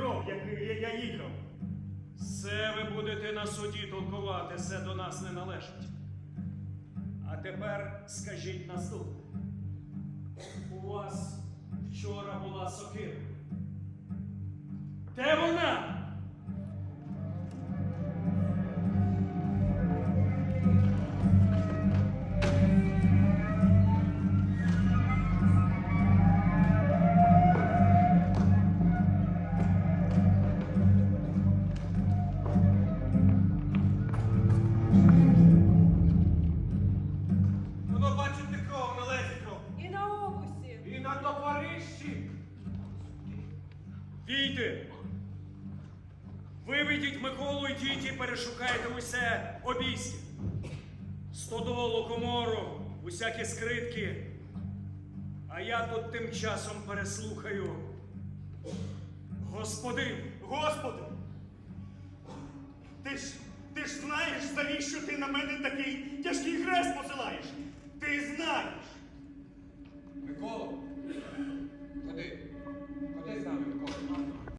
кров, як я, я їхав. Все ви будете на суді толкувати, все до нас не належить. А тепер скажіть наступне. У вас вчора була сокира. Де вона? І на. Війди! Виведіть Миколу і діті, перешукайте усе обійстя. Стодолу, комору, усякі скритки. А я тут тим часом переслухаю. Господин, Господи! Ти ж, ти ж знаєш, завіщо ти на мене такий